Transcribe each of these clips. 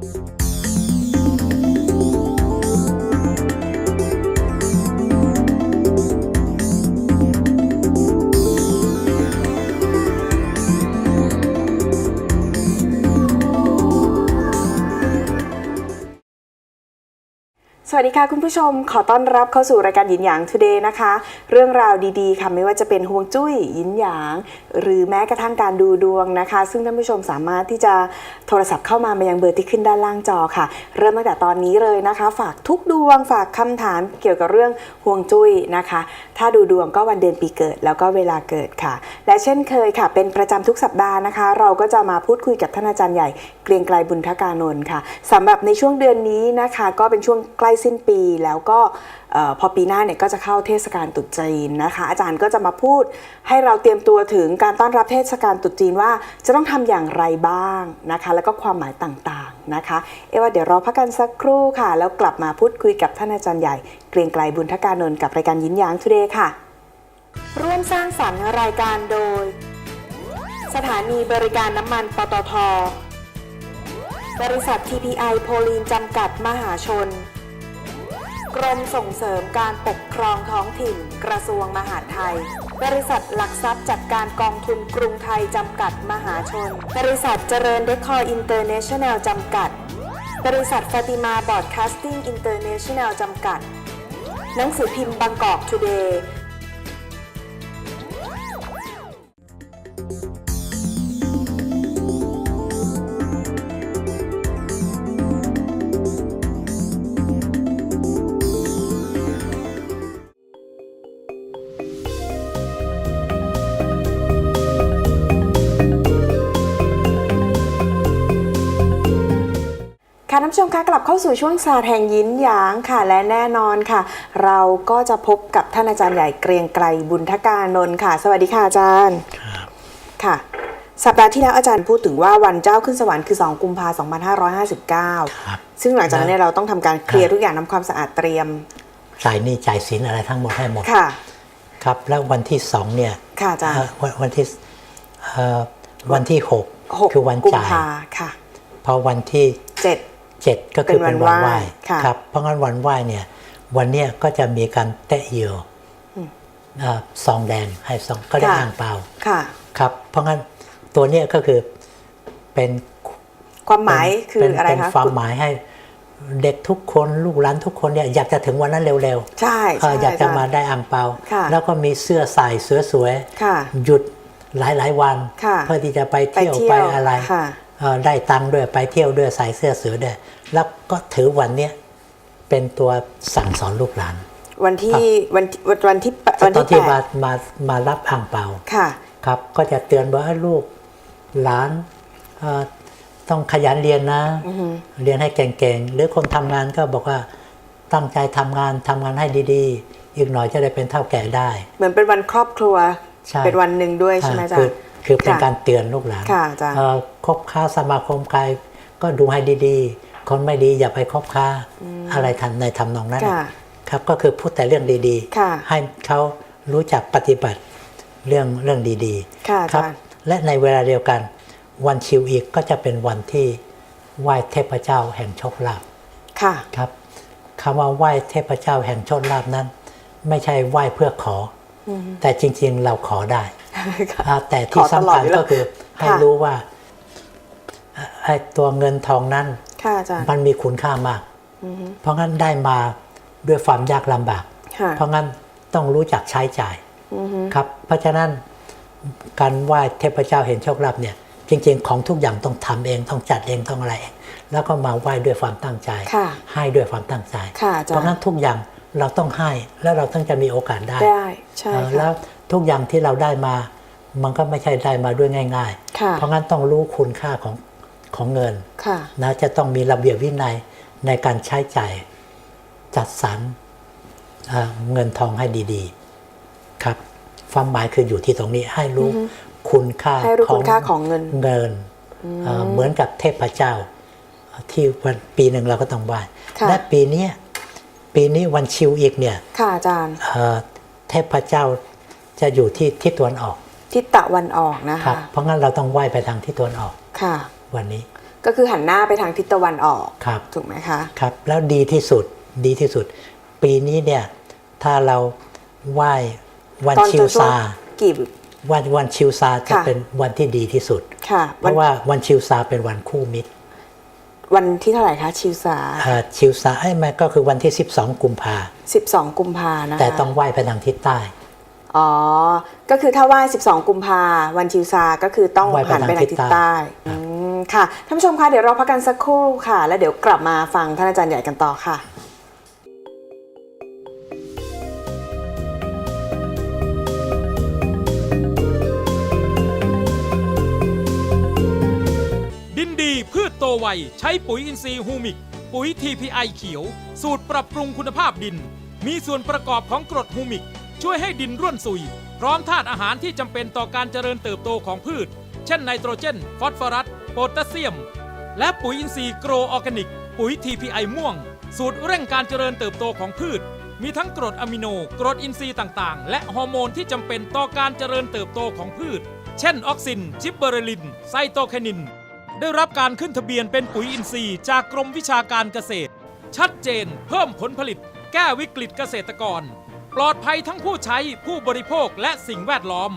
Música สวัสดีค่ะคุณผู้ชมขอต้อนรับเข้าสู่รายการหยินหยาง Today นะคะ เรื่องราวดีๆค่ะไม่ว่าจะเป็นห่วงจุ้ยหยินหยาง หรือแม้กระทั่งการดูดวงนะคะ ซึ่งท่านผู้ชมสามารถที่จะโทรศัพท์เข้ามามายังเบอร์ที่ขึ้นด้านล่างจอค่ะ เริ่มตั้งแต่ตอนนี้เลยนะคะ ฝากทุกดวงฝากคำถามเกี่ยวกับเรื่องห่วงจุ้ยนะคะ ถ้าดูดวงก็วันเดือนปีเกิด แล้วก็เวลาเกิดค่ะ และเช่นเคยค่ะ เป็นประจำทุกสัปดาห์นะคะ เราก็จะมาพูดคุยกับท่านอาจารย์ใหญ่เกรียงไกรบุญทกานนท์ค่ะสำหรับในช่วงเดือนนี้นะคะ ก็เป็นช่วงใกล้สิ้นปี แล้วก็พอปีหน้าเนี่ยก็จะเข้าเทศกาลตรุษจีนนะคะ อาจารย์ก็จะมาพูดให้เราเตรียมตัวถึงการต้อนรับเทศกาลตรุษจีนว่าจะต้องทำอย่างไรบ้างนะคะ แล้วก็ความหมายต่างๆนะคะ เอว่าเดี๋ยวรอพักกันสักครู่ค่ะ แล้วกลับมาพูดคุยกับท่านอาจารย์ใหญ่ เกรียงไกรบุญทกานนท์กับรายการยิ้นยางทุเดย์ค่ะ ร่วมสร้างสรรค์รายการโดย สถานีบริการน้ำมันปตทบริษัท TPI โพลีนจำกัดมหาชน กรมส่งเสริมการปกครองท้องถิ่น กระทรวงมหาดไทย บริษัทหลักทรัพย์จัดการกองทุนกรุงไทยจำกัดมหาชน บริษัทเจริญเดคอร์อินเตอร์เนชั่นแนลจำกัด บริษัทฟาติมาบอร์ดคาสติ้งอินเตอร์เนชั่นแนลจำกัด หนังสือพิมพ์บางกอกทูเดย์ ผู้ชมคะกลับเข้าสู่ช่วงศาสตร์แห่งยินหยางค่ะและแน่นอนค่ะ เราก็จะพบกับท่านอาจารย์ใหญ่เกรียงไกรบุญทกานนท์ค่ะ สวัสดีค่ะอาจารย์ค่ะ สัปดาห์ที่แล้วอาจารย์พูดถึงว่าวันเจ้าขึ้นสวรรค์คือ 2 กุมภาพันธ์ครับ2559 ซึ่งหลังจากนั้นเนยเราต้องทำการเคลียร์ทุกอย่างทำความสะอาดเตรียมจ่ายหนี้จ่ายสินอะไรทั้งหมดให้หมดค่ะ ครับแล้ววันที่สองเนี่ยค่ะอาจารย์เอ่อวันวันที่เอ่อวันที่หกหกคือวันกุมจ่ายภาค่ะเพราะวันที่เจ็ด เจ็ดก็คือเป็เป็นนวัวันนไหไหว้ว้ค่ะครับเพราะงั้นวันไหว้เนี่ยวันเนี้ยก็จะมีการแตะเอียวเอ่อซองแดงให้ซองก็ได้ค่ะอ่างเปล่าค่ะครับเพราะงั้นตัวเนี้ยก็คือเป็นความหมายคือเป็นอะไรเป็นคะความหมายให้เด็กทุกคนลูกหลานทุกคนเนี่ยอยากจะถึงวันนั้นเร็วๆ ใช่เอ่ใช่ออยากจะรย์มาได้อ่างเปาค่ะแล้วก็มีเสื้อใส่สวยค่ะๆหยุดหลายๆวันค่ะเพื่อที่จะไปเที่ยวไปเที่ยวไปอะไรค่ะเอ่อ ได้ตังค์ด้วยไปเที่ยวด้วยใส่เสื้อเสือด้วย แล้วก็ถือวันเนี้ยเป็นตัวสั่งสอนลูกหลาน วันที่วันที่วันที่แปดวันตอนที่ที่แปมาดมามารับอ่างเปาค่ะครับ ก็จะเตือนว่าให้ลูกหลานเอ่อต้องขยันเรียนนะ เรียนให้เก่งๆ หรือคนทำงานก็บอกว่าตั้งใจทำงานทำงานให้ดีๆ อีกหน่อยจะได้เป็นเท่าแก่ได้ เหมือนเป็นวันครอบครัวใช่เป็นวันหนึ่งด้วยใช่ไหมอาจารคือย์คือเป็นค่ะการเตือนลูกหลาน ค่ะอาจารย์เอ่อคบค้าสมาคมกายก็ดูให้ดีๆ คนไม่ดีอย่าไปคบค้าอะไรทันในทำนองนั้นค่ะครับก็คือพูดแต่เรื่องดีค่ะให้เขารู้จักปฏิบัติเรื่องเรื่องดีค่ะๆอาครัจารย์และในเวลาเดียวกัน วันชิวอีกก็จะเป็นวันที่ไหว้เทพเจ้าแห่งโชคลาภค่ะครับคำว่าไหว้เทพเจ้าแห่งโชคลาภนั้น ไม่ใช่ไหว้เพื่อขออแต่จริงๆเราขอได้อ่าแต่ที่ขอตลอดสำคัญอยู่แล้วก็คือให้ค่ะรู้ว่าเอ่อ ไอ้ตัวเงินทองนั้นค่ะอาจารย์มันมีคุณค่ามาก เพราะงั้นได้มาด้วยความยากลำบากค่ะเพราะงั้นต้องรู้จักใช้จ่ายครับ เพราะฉะนั้นการไหว้เทพเจ้าเห็นโชคลาภเนี่ย จริงๆ ของทุกอย่างต้องทำเองต้องจัดเองต้องอะไรเองแล้วก็มาไหว้ด้วยความตั้งใจค่ะให้ด้วยความตั้งใจค่ะอาจารย์เพราะงั้นทุกอย่างเราต้องให้แล้วเราต้องจะมีโอกาสได้ได้ใช่เอ่อค่ะแล้วทุกอย่างที่เราได้มา มันก็ไม่ใช่ได้มาด้วยง่ายค่ะๆเพราะงั้นต้องรู้คุณค่าของ ของเงินค่ะนะจะต้องมีระเบียบวินัยในการใช้จ่ายจัดสรรเอ่อเงินทองให้ดีๆ ครับ ความหมายคืออยู่ที่ตรงนี้ให้รู้คุณค่าให้รู้คุณค่าของเงินเงินเอ่อเหมือนกับเทพเจ้า ที่วันปีหนึ่งเราก็ต้องไหว้ค่ะและปีเนี้ยปีนี้วันชิวอีกเนี่ย ค่ะอาจารย์เอ่อเทพเจ้าจะอยู่ที่ทิศตะวันออก ทิศตะวันออกนะครัคะบเพราะงั้นเราต้องไหว้ไปทางทิศตะวันออกค่ะ วันนี้ ก็คือหันหน้าไปทางทิศตะวันออกครับถูกไหมคะครับแล้วดีที่สุดดีที่สุด ปีนี้เนี่ยถ้าเราไหว้วันตอนชิวจะช่วงซากี่วันวันชิวซาจะค่ะเป็นวันที่ดีที่สุดค่ะเพวันราะว่าวันชิวซาเป็นวันคู่มิตร วันที่เท่าไหร่คะชิวซาเอ่อชิวซาไอ้ยมันก็คือวันที่ 12 กุมภา12กุมภานะคะแต่ต้องไหว้ไปทางทิศใต้อ๋อ ก็คือถ้าไหว้12 กุมภาวันชิวซาก็คือต้องไหว้ไปหันไปทางทางทิทิศศใต้ใต้อืม ค่ะ ท่านผู้ชมคะเดี๋ยวเราพักกันสักครู่ค่ะ แล้วเดี๋ยวกลับมาฟังท่านอาจารย์ใหญ่กันต่อค่ะดินดีพืชโตไวใช้ปุ๋ยอินทรีย์ฮูมิก ปุ๋ย TPI เขียว สูตรปรับปรุงคุณภาพดิน มีส่วนประกอบของกรดฮูมิก ช่วยให้ดินร่วนซุย พร้อมธาตุอาหารที่จำเป็นต่อการเจริญเติบโตของพืช เช่นไนโตรเจน ฟอสฟอรัส โพแทสเซียม และปุ๋ยอินทรีย์โกรออร์แกนิก ปุ๋ย TPI ม่วง สูตรเร่งการเจริญเติบโตของพืช มีทั้งกรดอะมิโน กรดอินทรีย์ต่างๆ และฮอร์โมนที่จำเป็นต่อการเจริญเติบโตของพืช เช่นออกซินจิบเบอเรลิน ไซโตแคนิน ได้รับการขึ้นทะเบียนเป็นปุ๋ยอินทรีย์จากกรมวิชาการเกษตร ชัดเจน เพิ่มผลผลิต แก้วิกฤตเกษตรกร ปลอดภัยทั้งผู้ใช้ผู้บริโภคและสิ่งแวดล้อม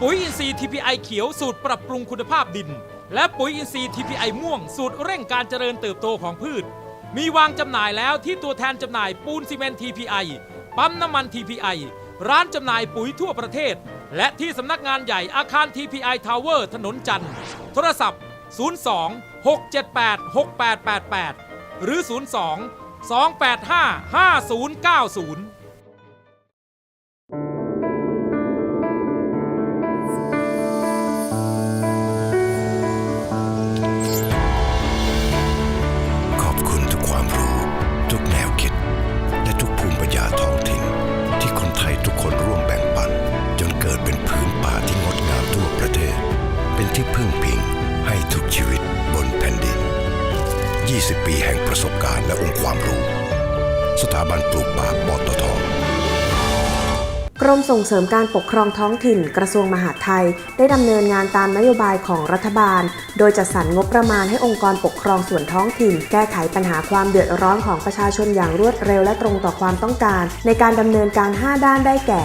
ปุ๋ยอินทรีย์ TPI เขียวสูตรปรับปรุงคุณภาพดิน และปุ๋ยอินทรีย์ TPI ม่วง สูตรเร่งการเจริญเติบโตของพืช มีวางจำหน่ายแล้วที่ตัวแทนจำหน่ายปูนซีเมนต์ TPI ปั๊มน้ำมัน TPI ร้านจำหน่ายปุ๋ยทั่วประเทศ และที่สำนักงานใหญ่อาคาร TPI Tower ถนนจันทร์โทรศัพท์ 02 678 6888 หรือ 02 285 5090 ที่พึ่งพิงให้ทุกชีวิตบนแผ่นดิน 20 ปีแห่งประสบการณ์และองค์ความรู้ สถาบันปลูกป่าปตทกรมส่งเสริมการปกครองท้องถิ่นกระทรวงมหาดไทย ได้ดำเนินงานตามนโยบายของรัฐบาล โดยจัดสรรงบประมาณให้องค์กรปกครองส่วนท้องถิ่น แก้ไขปัญหาความเดือดร้อนของประชาชนอย่างรวดเร็วและตรงต่อความต้องการ ในการดำเนินการ 5 ด้านได้แก่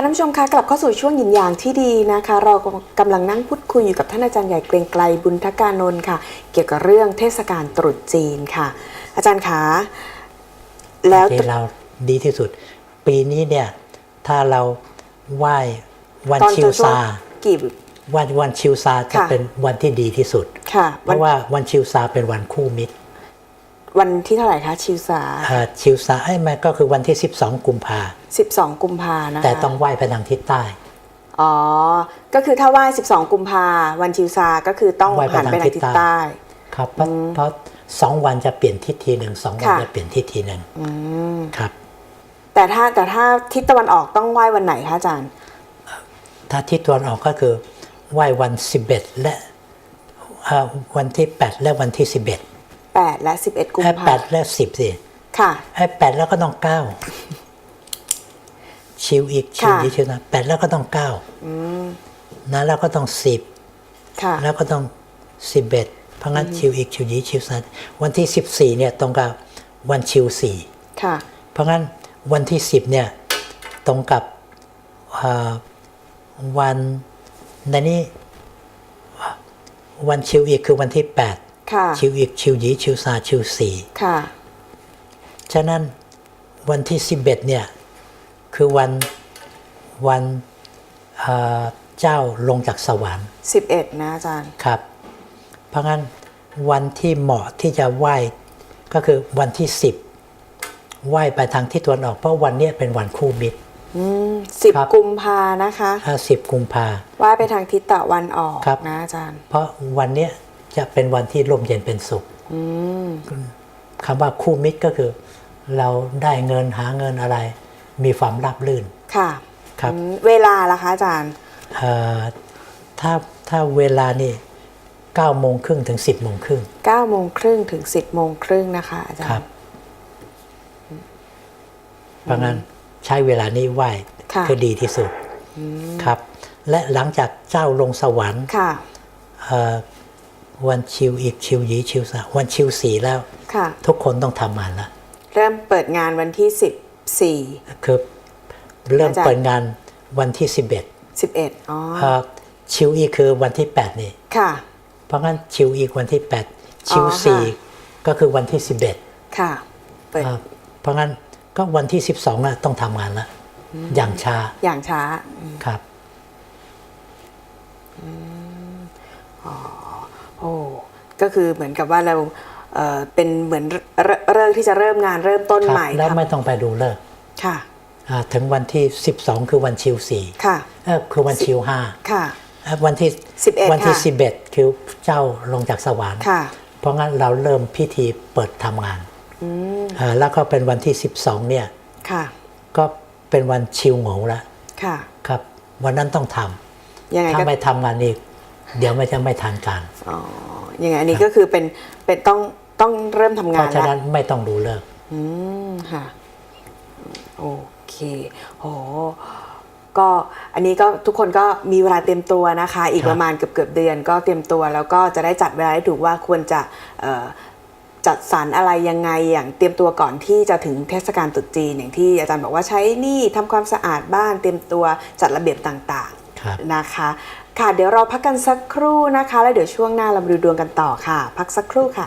ค่ะท่านผู้ชมคะกลับเข้าสู่ช่วงหยินหยางที่ดีนะคะ เรากำลังนั่งพูดคุยอยู่กับท่านอาจารย์ใหญ่เกรียงไกลบุญทกานนท์ค่ะ เกี่ยวกับเรื่องเทศกาลตรุษจีนค่ะ อาจารย์คะแล้วที่เราดีที่สุด ปีนี้เนี่ยถ้าเราไหว้วันตอนชิวจะช่วงซากี่วันวันชิวซาจะค่ะเป็นวันที่ดีที่สุดค่ะเพวันราะว่าวันชิวซาเป็นวันคู่มิตร วันที่เท่าไหร่คะชิวซาเอ่อชิวซาไอ้ยมันก็คือวันที่ 12 กุมภา12 กุมภานะคะแต่ต้องไหว้ไปทางทิศใต้ อ๋อ ก็คือถ้าไหว้12 กุมภาวันชิวซาก็คือต้องไหว้ไปหันไปทางทางทิทิศศใต้ใต้ ครับเพราะเพราะสองวันจะเปลี่ยนทิศทีหนึ่งสองวันค่ะจะเปลี่ยนทิศทีหนึ่งอืมครับ แต่ถ้าแต่ถ้าทิศตะวันออกต้องไหว้วันไหนคะอาจารย์ ถ้าทิศตะวันออกก็คือไหว้วัน 11 และเอ่อวันที่ 8 และวันที่ 11 8 และ 11 กุมไอ้ภาแปดและสิบสิค่ะไอ้แปดแล้วก็ต้องเก้าชิวอีกชิวค่ะ อีกชิวนะแปดแล้วก็ต้องเก้านะแล้วก็ต้องสิบค่ะ แล้วก็ต้องสิบเอ็ดเพราะงั้นชิวอีกชิวยีชิวสันวันที่สิบสี่เนี่ยตรงกับวันชิวสี่ ค่ะ เพราะงั้นวันที่สิบเนี่ยตรงกับเอ่อวันในนี้วันชิวอีกคือวันที่แปดค่ะ ชิวอีกชิวยีชิวซาชิวสี่ค่ะ ฉะนั้นวันที่สิบเอ็ดเนี่ย คือวันวันเอ่อเจ้าลงจากสวรรค์11นะอาจารย์ครับ เพราะงั้นวันที่เหมาะที่จะไหว้ก็คือวันที่สิบไหว้ไปทางที่ตะวันออก เพราะวันเนี้ยเป็นวันคู่มิตรอืมครับ10กุมภานะคะสิบกุมภาไหว้ไปทางทิศตะวันออกครับนะอาจารย์ เพราะวันเนี้ย จะเป็นวันที่ร่มเย็นเป็นสุขอืมคำว่าคู่มิตรก็คือ เราได้เงินหาเงินอะไร มีความราบรื่น ค่ะ ครับอืมเวลาล่ะคะอาจารย์เอ่อถ้าถ้าเวลานี่9โมงครึ่งถึง 10โมงครึ่ง9โมงครึ่งถึง 10โมงครึ่งนะคะอาจารครับย์เพราะงั้นใช้เวลานี้ไหว้ค่ะคือดีที่สุดครับ และหลังจากเจ้าลงสวรรค์ค่ะเอ่อ วันชิวอีกชิวหยีชิวสามวันชิวสี่แล้วค่ะ ทุกคนต้องทำงานละเริ่มเปิดงานวันที่คือเริ่มอาจารย์เปิดงานวันที่11 14 11อ๋อเอ่อชิวอีกคือวันที่8นี่ค่ะ เพราะงั้นชิวอีกวันที่8ชิวอ๋อค่ะสี่ก็คือวันที่11ค่ะเปิดเอ่อเพราะงั้นก็วันที่12น่ะต้องทำงานละอย่างช้าอย่างช้าครับ โอ้ก็คือเหมือนกับว่าเราเอ่อเป็นเหมือนเริ่เริ่มที่จะเริ่มงานเริ่มต้นครับใหม่แล้วครับไม่ต้องไปดูเลิกษ์ค่ะอ่าถึงวันที่ 12 คือวันชิวสี่ค่ะเอ่อคือวันชิวห้าค่ะเอ่อวันที่11วันที่ค่ะสิบเอ็ดคือเจ้าลงจากสวรรค์ค่ะเพราะงั้นเราเริ่มพิธีเปิดทำงานอืมเอ่อแล้วก็เป็นวันที่ 12 เนี่ยค่ะก็เป็นวันชิวโงวแล้วค่ะครับ วันนั้นต้องทยังไงำถ้าก็ไม่ทำงานอีก เดี๋ยวไม่จะไม่ทันการอ๋อยังไงอันนี้ก็คือเป็นเป็นต้องต้องเริ่มทำเพงานราะฉะแล้วนั้นไม่ต้องดูเลิกษ์อืมค่ะโอเคโหก็อันนี้ก็ทุกคนก็มีเวลาเตรียมตัวนะคะ อีกครับประมาณเกือบเกือบๆเดือนก็เตรียมตัวแล้วก็จะได้จัดเวลาให้ถูกว่าควรจะเอ่อจัดสรรอะไรยังไงอย่างเตรียมตัวก่อนที่จะถึงเทศกาลตรุษจีนอย่างที่อาจารย์บอกว่าใช้นี่ทำความสะอาดบ้านเตรียมตัวจัดระเบียบต่างครับๆนะคะ ค่ะ เดี๋ยวเราพักกันสักครู่นะคะ แล้วเดี๋ยวช่วงหน้าเรามาดูดวงกันต่อค่ะ พักสักครู่ค่ะ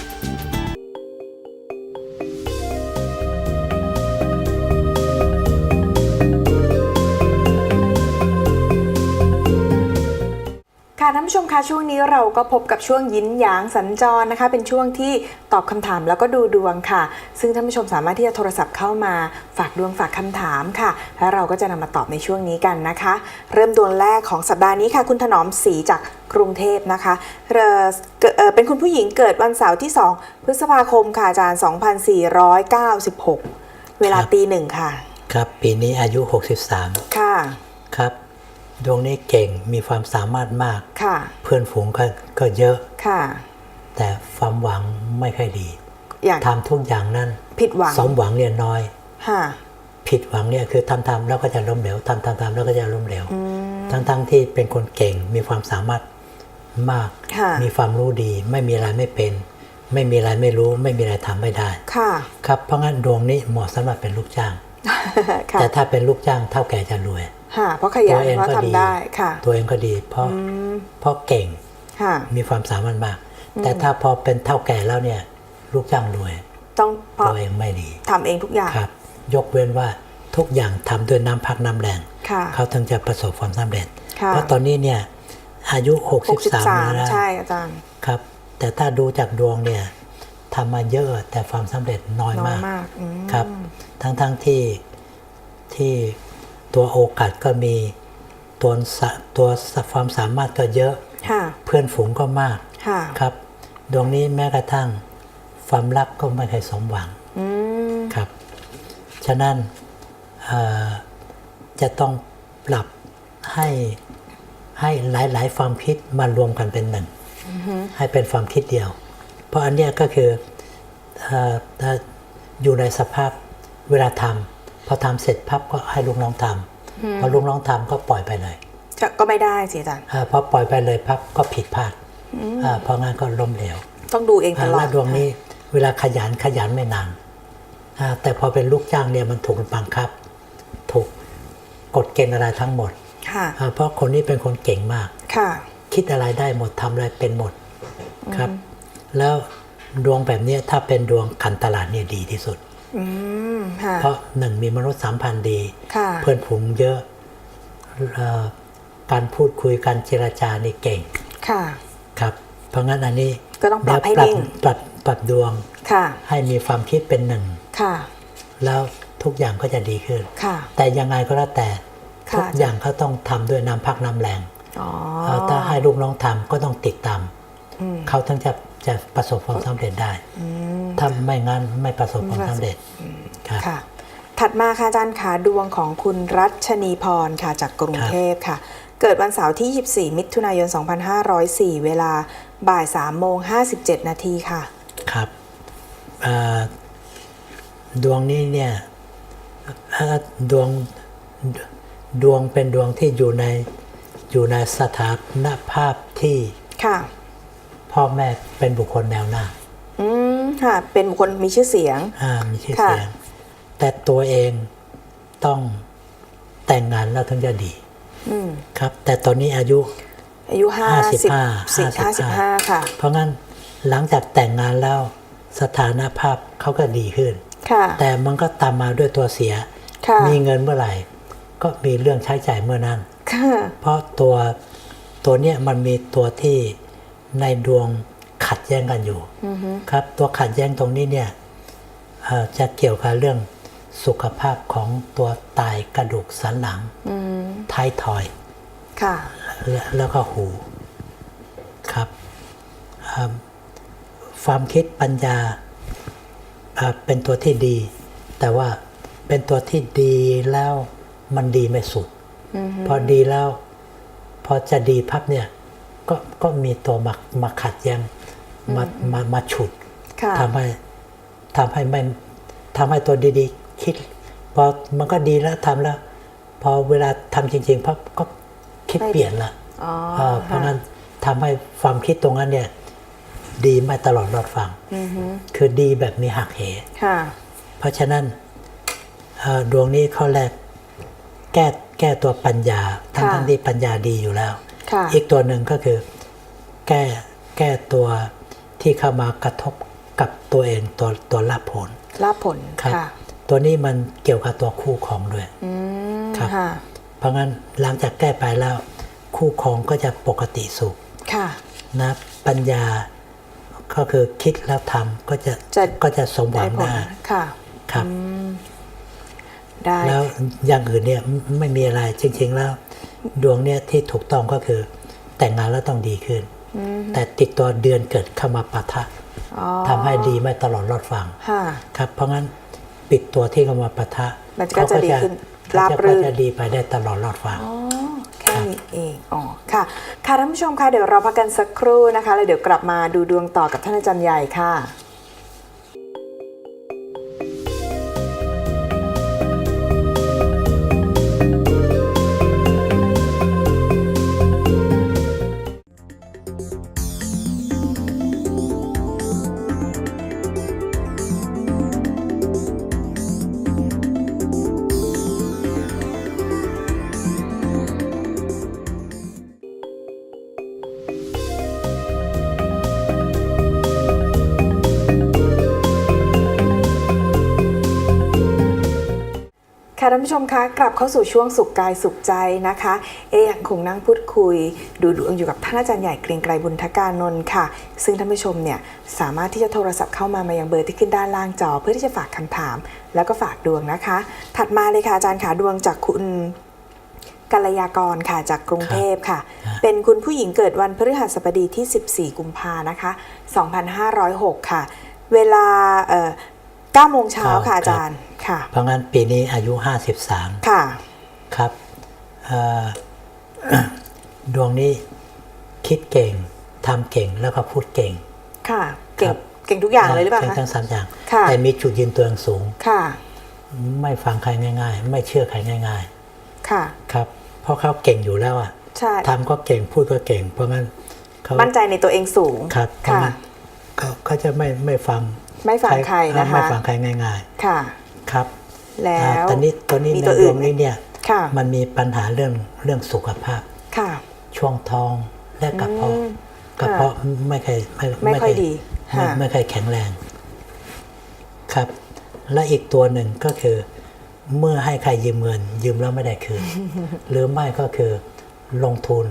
านผู้ชมคะช่วงนี้เราก็พบกับช่วงยินหยางสัญจรนะคะ เป็นช่วงที่ตอบคำถามแล้วก็ดูดวงค่ะ ซึ่งท่านผู้ชมสามารถที่จะโทรศัพท์เข้ามาฝากดวงฝากคำถามค่ะ แล้วเราก็จะนำมาตอบในช่วงนี้กันนะคะ เริ่มดวงแรกของสัปดาห์นี้ค่ะ คุณถนอมศรีจากกรุงเทพนะคะเอ่อเกิดเอ่อเป็นคุณผู้หญิงเกิดวันเสาร์ที่ 2 พฤษภาคมค่ะอาจารย์ 2496 เวลาครับตีหนึ่งค่ะ ครับปีนี้อายุ 63 ค่ะครับ ดวงนี้เก่งมีความสามารถมากค่ะเพื่อนฝูงก็ก็เยอะค่ะ แต่ความหวังไม่ค่อยดีอย่างทำทุกอย่างนั้นผิดหวังสมหวังเนี่ยน้อยค่ะผิดหวังเนี่ยคือทำทำแล้วก็จะล้มเหลวทำทำทำแล้วก็จะล้มเหลวทั้งทั้งที่เป็นคนเก่งมีความสามารถมากค่ะมีความรู้ดี ไม่มีอะไรไม่เป็น ไม่มีอะไรไม่รู้ ไม่มีอะไรทำไม่ได้ค่ะครับเพราะงั้นดวงนี้เหมาะสำหรับเป็นลูกจ้างค่ะแต่ถ้าเป็นลูกจ้างเท่าแก่จะรวยค่ะ เพราะขยัตันเองเพราะก็ดีทำได้ค่ะ ตัวเองก็ดีเพราะเพราะเก่งค่ะมีความสามารถมาก แต่ถ้าพอเป็นเท่าแก่แล้วเนี่ยลูกจ้างรวย ต้องเพราะตัวเองไม่ดีทำเองทุกอย่างครับ ยกเว้นว่าทุกอย่างทำด้วยน้ำพักน้ำแรงค่ะเขาถึงจะประสบความสำเร็จค่ะเพราะตอนนี้เนี่ยอายุ 63แล้วนะ63ใช่อาจารย์ครับ แต่ถ้าดูจากดวงเนี่ยทำมาเยอะแต่ความสำเร็จน้อยน้อยมากมากอืมครับ ทั้งทั้งที่ที่ ตัวโอกาสก็มีตัวสะตัวความสามารถก็เยอะค่ะเพื่อนฝูงก็มากค่ะครับ ดวงนี้แม้กระทั่งความรักก็ไม่เคยสมหวังอืมครับ ฉะนั้นเอ่อจะต้องปรับให้ให้หลาย ๆ ความคิดมารวมกันเป็นหนึ่งให้เป็นความคิดเดียว เพราะอันเนี้ยก็คือเอ่อถ้าอยู่ในสภาพเวลาทำ พอทำเสร็จพับก็ให้ลูกน้องทำพอลูกน้องทำก็ปล่อยไปเลยจะก็ไม่ได้สิอาจารย์อาพอปล่อยไปเลยพับก็ผิดพลาดอ่าเพราะงั้นก็ล้มเหลวต้องดูเองตอ่าลอดแล้วดวงนี้ เวลาขยันขยันไม่นานอ่าแต่พอเป็นลูกจ้างเนี่ยมันถูกบังคับ ถูกกฎเกณฑ์อะไรทั้งหมดค่ะอ่าเพราะคนนี้เป็นคนเก่งมากค่ะ คิดอะไรได้หมดทำอะไรเป็นหมดครับ แล้วดวงแบบเนี้ยถ้าเป็นดวงการตลาดเนี่ยดีที่สุดอืมค่ะ เพราะหนึ่งมีมนุษย์สัมพันธ์ดีค่ะเพื่อนฝูงเยอะเอ่อการพูดคุยการเจรจานี่เก่งค่ะครับ เพราะงั้นอันนี้ก็ต้องปรับให้เดี๋ยวนิ่งปรับปรับดวงค่ะให้มีความคิดเป็นหนึ่งค่ะแล้วทุกอย่างก็จะดีขึ้นค่ะแต่ยังไงก็แล้วแต่ค่ะทุกอย่างเขาต้องทำด้วยน้ำพักน้ำแรงอ๋อเอ่อถ้าให้ลูกน้องทำก็ต้องติดตามอืมเขาถึงจะจะประสบความสำเร็จได้อืมถ้าไม่งั้นไม่ประสบความสำเร็จ ครับค่ะ ถัดมาค่ะอาจารย์ขาดวงของคุณรัชนีพรค่ะจากกรุงเทพค่ะ เกิดวันเสาร์ที่ 24 มิถุนายน 2504 เวลาบ่าย3โมง57 นาทีค่ะ ครับเอ่อดวงนี้เนี่ยเอ่อดวงดวงเป็นดวงที่อยู่ในอยู่ในสถานภาพที่ค่ะ พ่อแม่เป็นบุคคลแนวหน้า อืมค่ะ เป็นบุคคลมีชื่อเสียง อ่ามีชื่อค่ะเสียง แต่ตัวเองต้องแต่งงานแล้วถึงจะดีอืมครับ แต่ตอนนี้อายุ อายุ55 50 55ค่ะ เพราะงั้นหลังจากแต่งงานแล้วสถานภาพเขาก็ดีขึ้นค่ะแต่มันก็ตามมาด้วยตัวเสียค่ะมีเงินเมื่อไหร่ ก็มีเรื่องใช้จ่ายเมื่อนั้นค่ะเพราะตัวตัวเนี้ยมันมีตัวที่ในดวงขัดแย้งกันอยู่ครับ ตัวขัดแย้งตรงนี้เนี่ยเอ่อจะเกี่ยวกับเรื่อง สุขภาพของตัวไตกระดูกสันหลังอืมท้ายทอยค่ะและแล้วก็หูครับอ่าความคิดปัญญาอ่าเป็นตัวที่ดี แต่ว่าเป็นตัวที่ดีแล้วมันดีไม่สุด พอดีแล้ว พอจะดีพับเนี่ยก็ก็มีตัวมามาขัดแย้งมามามาฉุดค่ะทำให้ทำให้ไม่ทำให้ตัวดีๆ คิดพอมันก็ดีแล้วทำแล้ว พอเวลาทำจริงๆพับก็คิดไม่เปลี่ยนละอ๋อเออเพราะงั้นทำให้ความคิดตรงนั้นเนี่ย ดีไม่ตลอดรอดฟังอือฮึคือดีแบบมีหักเหค่ะเพราะฉะนั้นเอ่อดวงนี้เขาแรกแก้แก้ตัวปัญญาทั้งค่ะทั้งที่ปัญญาดีอยู่แล้วค่ะอีกตัวหนึ่งก็คือ แก้แก้ตัวที่เข้ามากระทบกับตัวเองตัวตัวรับผลรับผลครับค่ะ ตัวนี้มันเกี่ยวกับตัวคู่ครองด้วยอืมครับค่ะเพราะงั้นหลังจากแก้ไปแล้ว คู่ครองก็จะปกติสุขค่ะนะปัญญาก็คือคิดแล้วทำก็จะจะก็จะสมหวัได้งผลได้ค่ะครับได้แล้วอย่างอื่นเนี่ยไม่ไม่มีอะไรจริง ๆ แล้ว ดวงเนี่ยที่ถูกต้องก็คือ แต่งงานแล้วต้องดีขึ้น แต่ติดตัวเดือนเกิดเข้ามาปะทะอ๋อทำให้ดีไม่ตลอดรอดฟังค่ะครับเพราะงั้น ปิดตัวที่เข้ามาปะทะมันก็จะดีขึ้นราบเขารื่ก็นจะดีไปได้ตลอดรอดฟังอ๋อแค่นี้เองอ๋อค่ะ ค่ะท่านผู้ชมคะเดี๋ยวเราพักกันสักครู่นะคะแล้วเดี๋ยวกลับมาดูดวงต่อกับท่านอาจารย์ใหญ่ค่ะ ท่านผู้ชมคะกลับเข้าสู่ช่วงสุขกายสุขใจนะคะ เอยังคงนั่งพูดคุย ดูดวงอยู่กับท่านอาจารย์ใหญ่เกรียงไกรบุญทการนนท์ค่ะ ซึ่งท่านผู้ชมเนี่ยสามารถที่จะโทรศัพท์เข้ามามายังเบอร์ที่ขึ้นด้านล่างจอ เพื่อที่จะฝากคำถาม แล้วก็ฝากดวงนะคะ ถัดมาเลยค่ะอาจารย์ขาดวงจากคุณกัลยากรค่ะจากกรุงเทพค่ะครับเป็นคุณผู้หญิงเกิดวันพฤหัสบดีที่ 14 กุมภานะคะ 2506 ค่ะ เวลาเอ่อ9โมงเช้าค่ะอาจารย์ค่ะ เพราะงั้นปีนี้อายุ 53 ค่ะ ครับเอ่อดวงนี้คิดเก่งทำเก่งแล้วก็พูดเก่ง ค่ะ เก่คงรับเก่งทุกอย่างเลยหรือเปล่าก่งคะทั้งสามอย่างค่ะแต่มีจุดยืนตัวเองสูง ค่ะ ไม่ฟังใครง่าย ๆ ไม่เชื่อใครง่ายค่ะๆครับ เพราะเขาเก่งอยู่แล้วอะใช่ทำก็เก่งพูดก็เก่ง เพราะงั้นเขามั่นใจในตัวเองสูง ครับเพราะค่ะงั้นเขาเขาจะไม่ไม่ฟัง ไม่ฟังใครนะคะไม่ฟังใครง่ายค่ะๆ ครับแล้อ่าวตอนนี้ตัวนี้มีในตัวดอื่วนงนี้เนี่ยค่ะมันมีปัญหาเรื่องเรื่องสุขภาพค่ะช่วงท้องและกระเพาะอืมกระเพาะไม่เคยไม่ไม่ค่อยเดีไม่ค่ะไม่เคยแข็งแรงครับ และอีกตัวหนึ่งก็คือ เมื่อให้ใครยืมเงิน ยืมแล้วไม่ได้คืน หรือไม่ก็คือลงทุน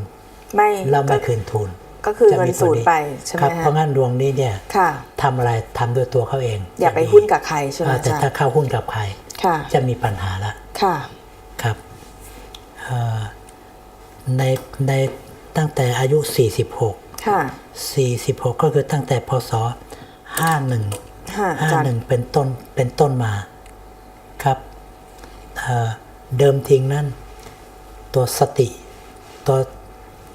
ไม่แล้วไม่ก็คืนทุน ก็คือจะเงินมีตัวศูนย์ไปใช่ไหมครับฮะเพราะงั้นดวงนี้เนี่ยค่ะทำอะไรทำด้วยตัวเขาเอง อย่าไปจะดีหุ้นกับใครใช่ไหมอ่าอาแต่จารถ้าย์เข้าหุ้นกับใครค่ะจะมีปัญหาละค่ะครับเอ่อในในตั้งแต่อายุ 46ค่ะ46 ก็คือตั้งแต่พศ 51ค่ะอาจารย์51 เป็นต้นเป็นต้นมาครับเอ่อเดิมทีนั้นตัวสติตัว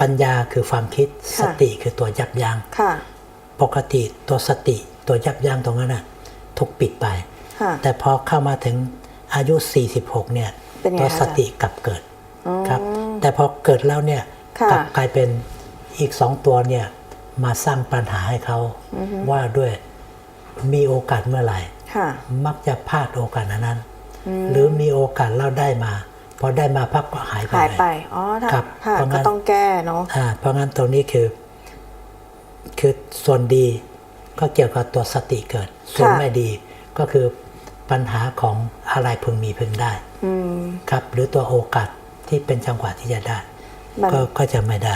ปัญญาคือความคิดสติคือตัวยับยัง้งค่ะปกติตัวสติตัวยับยั้งตรงนั้นน่ะถูกปิดไปค่ะแต่พอเข้ามาถึงอายุ 46 เนี่ยเป็นไงตัวคะสติกลับเกิดอ๋อครับ แต่พอเกิดแล้วเนี่ยค่ะกลับกลายเป็นอีกสองตัวเนี่ยมาสร้างปัญหาให้เขาว่าด้วยมีโอกาสเมื่อไหร่ค่ะมักจะพลาดโอกาสนั้น หรือมีโอกาสแล้วได้มา พอได้มาพับก็หายไปหายไปเลยอ๋อถ้าครับค่ะเพราะงั้ก็นต้องแก้เนาะอ่าเพราะงั้นตรงนี้คือ คือส่วนดีก็เกี่ยวกับตัวสติเกิด ส่วนไม่ดีก็คือปัญหาของอะไรพึงมีพึงได้อืมครับ หรือตัวโอกาสที่เป็นจังหวะที่จะได้มันก็ก็จะไม่ได้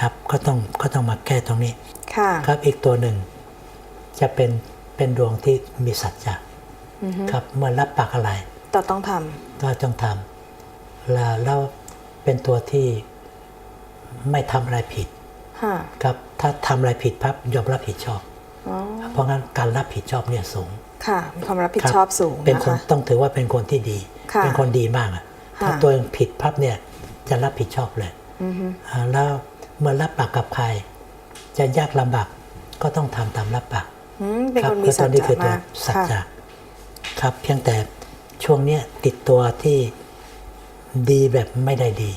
ครับก็ต้องก็ต้องมาแก้ตรงนี้ค่ะครับอีกตัวหนึ่ง จะเป็นเป็นดวงที่มีสัจจะครับเมื่อรับปากอะไร เราต้องทำก็ต้องทำแล้วแล้วเป็นตัวที่ไม่ทำอะไรผิดค่ะครับถ้าทำอะไรผิดพับยอมรับผิดชอบอ๋อเพราะงั้นการรับผิดชอบเนี่ยสูงค่ะมีความรับผิดครับชอบสูงเป็นนะคนคะต้องถือว่าเป็นคนที่ดีค่ะเป็นคนดีมากอะค่ะถ้าตัวเองผิดพับเนี่ยจะรับผิดชอบเลยอ่าแล้วเมื่อรับปากกับใคร จะยากลำบากก็ต้องทำตามรับปากอืมเป็นครัคนมีคือสัตจอนนี้คือจะตัวมากสัจค่ะจะครับเพียงแต่ ช่วงเนี้ยติดตัวที่ดีแบบไม่ได้ดี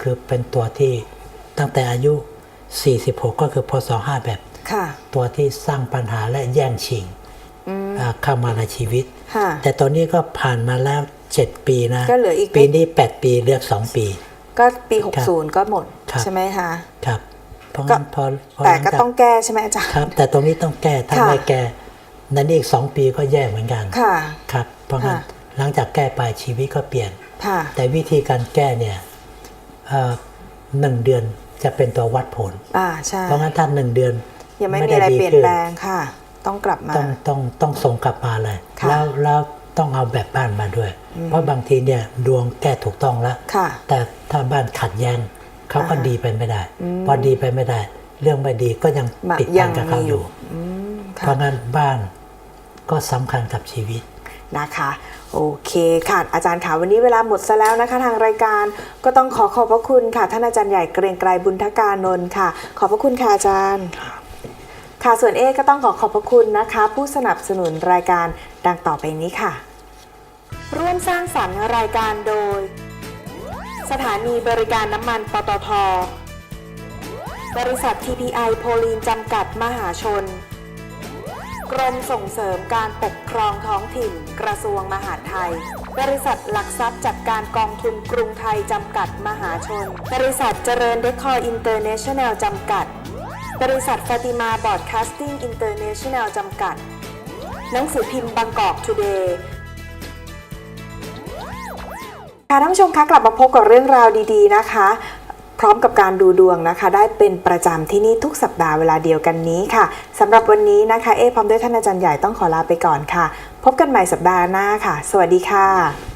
คือเป็นตัวที่ตั้งแต่อายุ 46 ก็คือพศ5แบบค่ะตัวที่สร้างปัญหาและแย่งชิงอ่าเข้ามาในชีวิตค่ะแต่ตอนนี้ก็ผ่านมาแล้ว 7 ปีนะก็เหลืออีกปีนี้ 8 ปีเหลือก 2 ปี ก็ปีครับ60 ก็หมดครับใช่ไหมคะครับเพราะก็งั้นพอพอแต่หลังก็จากต้องแก้ใช่ไหมอาจารย์ครับ แต่ตรงนี้ต้องแก้ถ้าค่ะไม่แก้นั้นอีก 2 ปีก็แย่เหมือนกันค่ะครับเพราะงั้นค่ะ หลังจากแก้ไปชีวิตก็เปลี่ยนค่ะแต่วิธีการแก้เนี่ยเอ่อหนึ่งเดือนจะเป็นตัววัดผลอ่าใช่เพราะงั้นถ้าหนึ่งเดือนยังไม่มีด้อะไรดีเปลี่ยนขึ้แปลงค่ะ ต้องกลับมาต้องต้องต้องส่งกลับมาเลยค่ะแล้วแล้วต้องเอาแบบบ้านมาด้วย เพราะบางทีเนี่ยดวงแก้ถูกต้องแล้วค่ะแต่ถ้าบ้านขัดแย้งเขาก็อ่าดีไปไม่ได้ พอดีไปไม่ได้ เรื่องไม่ดีก็ยังมาติดยัพันงกับเขามีออยู่ยู่อืมเพค่ะราะงั้นบ้านก็สำคัญกับชีวิต นะคะโอเคค่ะอาจารย์ค่ะวันนี้เวลาหมดซะแล้วนะคะ ทางรายการก็ต้องขอขอบพระคุณค่ะ ท่านอาจารย์ใหญ่เกรียงไกรบุญทการนนท์ค่ะ ขอบพระคุณค่ะอาจารย์ค่ะส่วนเอก็ต้องขอขอบพระคุณนะคะ ผู้สนับสนุนรายการดังต่อไปนี้ค่ะ ร่วมสร้างสรรค์รายการโดย สถานีบริการน้ำมันปตทบริษัท TPI โพลีนจำกัดมหาชน กรมส่งเสริมการปกครองท้องถิ่น กระทรวงมหาดไทย บริษัทหลักทรัพย์จัดการกองทุนกรุงไทยจำกัดมหาชน บริษัทเจริญเดคอร์อินเตอร์เนชั่นแนลจำกัด บริษัทฟาติมาบอร์ดแคสติ้งอินเตอร์เนชั่นแนลจำกัด หนังสือพิมพ์บางกอกทูเดย์ค่ะท่านผู้ชมคะกลับมาพบกับเรื่องราวดี ๆ นะคะ พร้อมกับการดูดวงนะคะ ได้เป็นประจำที่นี่ทุกสัปดาห์เวลาเดียวกันนี้ค่ะสำหรับวันนี้นะคะ เอพร้อมด้วยท่านอาจารย์ใหญ่ต้องขอลาไปก่อนค่ะ พบกันใหม่สัปดาห์หน้าค่ะ สวัสดีค่ะ